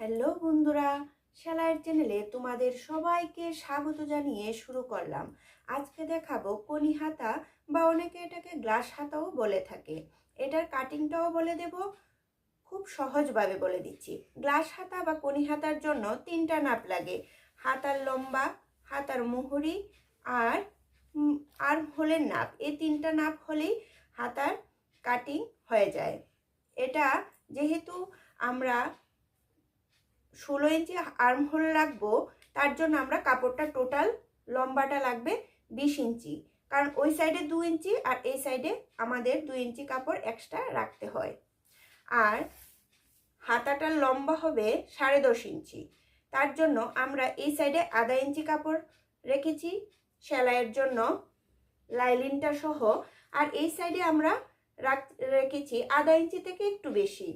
Hello বন্ধুরা, সেলাইয়ের চ্যানেলে তোমাদের সবাইকে স্বাগত জানিয়ে শুরু করলাম। আজকে দেখাবো কনি হাতা বা অনেকে এটাকে গ্লাস হাতাও বলে থাকে। এটার কাটিংটাও বলে দেব, খুব সহজভাবে বলে দিচ্ছি। গ্লাস হাতা বা কনি হাতার জন্য তিনটা নাপ লাগে। হাতার লম্বা, হাতার মুহুরি আর আর হোলের নাপ। এই তিনটা নাপ হলেই হাতার কাটিং হয়ে যায়। এটা যেহেতু আমরা ষোলো ইঞ্চি আর্ম হোল রাখব, তার জন্য আমরা কাপড়টা টোটাল লম্বাটা লাগবে বিশ ইঞ্চি। কারণ ওই সাইডে দু ইঞ্চি আর এই সাইডে আমাদের দু ইঞ্চি কাপড় এক্সট্রা রাখতে হয়। আর হাতাটার লম্বা হবে সাড়ে দশ ইঞ্চি। তার জন্য আমরা এই সাইডে আধা ইঞ্চি কাপড় রেখেছি সেলাইয়ের জন্য, লাইলিনটা সহ। আর এই সাইডে আমরা রাখ, রেখেছি আধা ইঞ্চি থেকে একটু বেশি।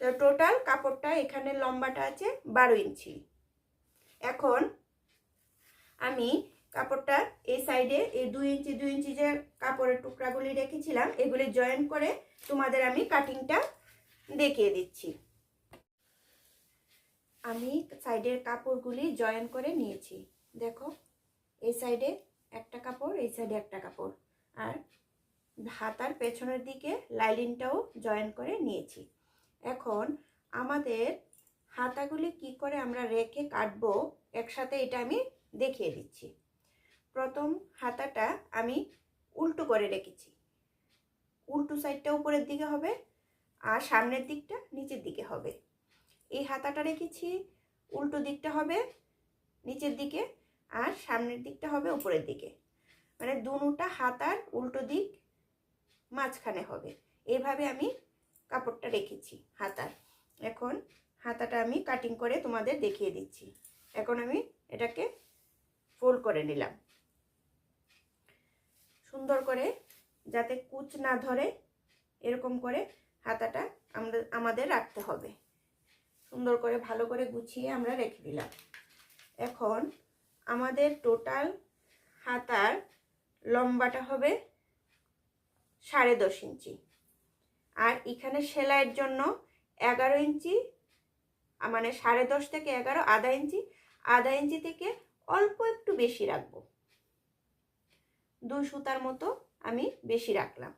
টোটাল কাপড়টা এখানে লম্বাটা আছে বারো ইঞ্চি। এখন আমি কাপড়টা এই সাইডে এই দুই ইঞ্চি দুই ইঞ্চি যে কাপড়ের টুকরাগুলি রেখেছিলাম, এগুলি জয়েন করে তোমাদের আমি কাটিংটা দেখিয়ে দিচ্ছি। আমি সাইডের কাপড়গুলি জয়েন করে নিয়েছি। দেখো এই সাইডে একটা কাপড়, এই সাইডে একটা কাপড়। আর হাতার পেছনের দিকে লাইলিনটাও জয়েন করে নিয়েছি। এখন আমাদের হাতাগুলি কি করে আমরা রেখে কাটবো, একসাথে এটা আমি দেখিয়ে দিচ্ছি। প্রথম হাতাটা আমি উল্টো করে রেখেছি। উল্টো সাইডটা উপরের দিকে হবে আর সামনের দিকটা নিচের দিকে হবে। এই হাতাটা রেখেছি, উল্টো দিকটা হবে নিচের দিকে আর সামনের দিকটা হবে উপরের দিকে। মানে দুটা হাতার উল্টো দিক মাঝখানে হবে। এইভাবে আমি কাপড়টা রেখেছি, হাতার। এখন হাতাটা আমি কাটিং করে তোমাদের দেখিয়ে দিচ্ছি। এখন আমি এটাকে ফোল্ড করে নিলাম। সুন্দর করে যাতে কুচ না ধরে এরকম করে হাতাটা আমরা, আমাদের রাখতে হবে। সুন্দর করে ভালো করে গুছিয়ে আমরা রেখে দিলাম। এখন আমাদের টোটাল হাতার লম্বাটা হবে সাড়ে দশ ইঞ্চি। আর এখানে সেলাইয়ের জন্য এগারো ইঞ্চি মানে সাড়ে দশ থেকে এগারো আধা ইঞ্চি আধা ইঞ্চি থেকে অল্প একটু বেশি রাখব। দুই সুতার মতো আমি বেশি রাখলাম।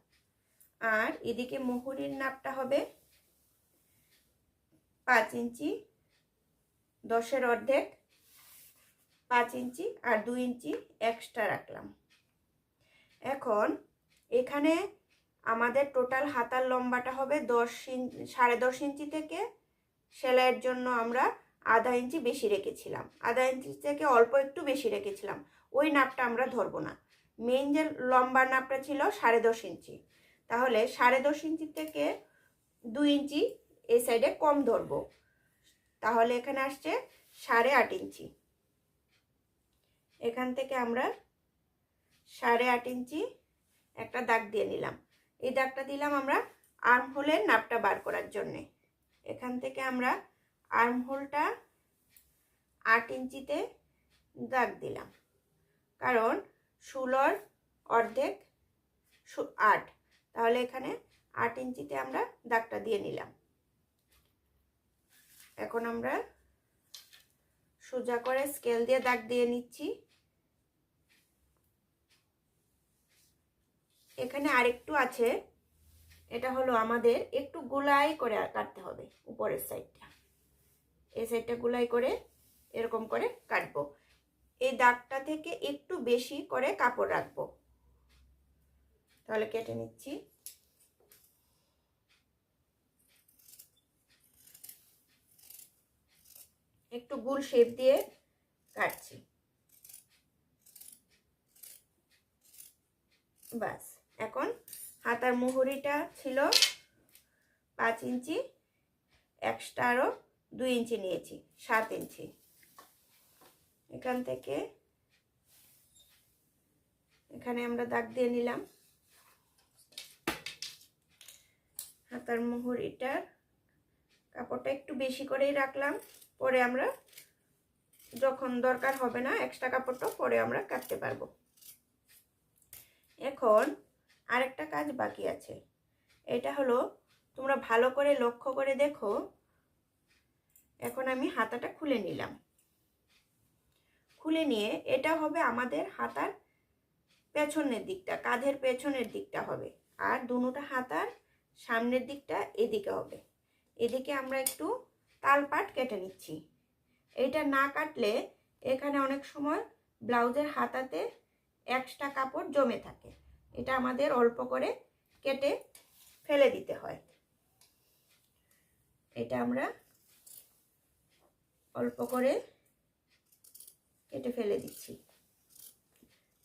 আর এদিকে মুহুরির নাপটা হবে পাঁচ ইঞ্চি, দশের অর্ধেক পাঁচ ইঞ্চি আর দুই ইঞ্চি এক্সট্রা রাখলাম। এখন এখানে আমাদের টোটাল হাতার লম্বাটা হবে দশ ইঞ্চি সাড়ে দশ ইঞ্চি থেকে সেলাইয়ের জন্য আমরা আধা ইঞ্চি বেশি রেখেছিলাম। আধা ইঞ্চি থেকে অল্প একটু বেশি রেখেছিলাম। ওই নাপটা আমরা ধরবো না। মেইন যে লম্বা নাপটা ছিল সাড়ে দশ ইঞ্চি। তাহলে সাড়ে দশ ইঞ্চি থেকে দুই ইঞ্চি এই সাইডে কম ধরবো। তাহলে এখানে আসছে সাড়ে আট ইঞ্চি। এখান থেকে আমরা সাড়ে আট ইঞ্চি একটা দাগ দিয়ে নিলাম। এই দাগটা দিলাম আমরা আর্ম হোলের নাপটা বার করার জন্যে। এখান থেকে আমরা আর্ম হোলটা আট ইঞ্চিতে দাগ দিলাম। কারণ ষোলোর অর্ধেক আট। তাহলে এখানে আট ইঞ্চিতে আমরা দাগটা দিয়ে নিলাম। এখন আমরা সোজা করে স্কেল দিয়ে দাগ দিয়ে নিচ্ছি। এখানে আরেকটু আছে। এটা হলো আমাদের একটু গোলাই করে কাটতে হবে উপরের সাইডটা। এই সাইডটা গোলাই করে এরকম করে কাটবো। এই দাগটা থেকে একটু বেশি করে কাপড় রাখব। তাহলে কেটে নিচ্ছি। একটু গোল শেপ দিয়ে কাটছি। বাস এখন হাতার মুহুরিটা ছিল পাঁচ ইঞ্চি এক্সট্রা আরও দুই ইঞ্চি নিয়েছি, সাত ইঞ্চি। এখান থেকে এখানে আমরা দাগ দিয়ে নিলাম। হাতার মুহুরিটার কাপড়টা একটু বেশি করেই রাখলাম, পরে আমরা যখন দরকার হবে না এক্সট্রা কাপড়টা পরে আমরা কাটতে পারব। এখন আরেকটা কাজ বাকি আছে। এটা হলো, তোমরা ভালো করে লক্ষ্য করে দেখো। এখন আমি হাতাটা খুলে নিলাম। খুলে নিয়ে এটা হবে আমাদের হাতার পেছনের দিকটা, কাঁধের পেছনের দিকটা হবে। আর দুটোটা হাতার সামনের দিকটা এদিকে হবে। এদিকে আমরা একটু তালপাট কেটে নিচ্ছি। এটা না কাটলে এখানে অনেক সময় ব্লাউজের হাতাতে এক্সট্রা কাপড় জমে থাকে। এটা আমাদের অল্প করে কেটে ফেলে দিতে হয়। এটা আমরা অল্প করে কেটে ফেলে দিচ্ছি।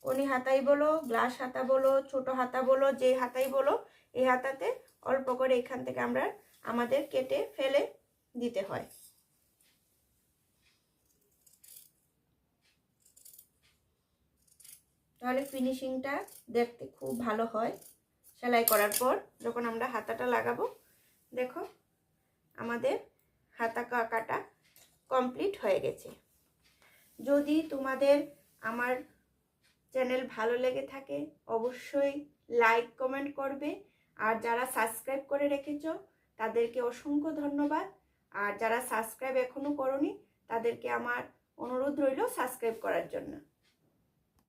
কনি হাতাই বলো, গ্লাস হাতা বলো, ছোট হাতা বলো, যে হাতাই বলো, এই হাতাতে অল্প করে এখান থেকে আমরা আমাদের কেটে ফেলে দিতে হয়। তাহলে ফিনিশিংটা দেখতে খুব ভালো হয়। সেলাই করার পর যখন আমরা হাতাটা লাগাবো, দেখো আমাদের হাতা কাটা কমপ্লিট হয়ে গেছে। যদি তোমাদের আমার চ্যানেল ভালো লেগে থাকে, অবশ্যই লাইক কমেন্ট করবে। আর যারা সাবস্ক্রাইব করে রেখেছ, তাদেরকে অসংখ্য ধন্যবাদ। আর যারা সাবস্ক্রাইব এখনও করনি, তাদেরকে আমার অনুরোধ রইল সাবস্ক্রাইব করার জন্য।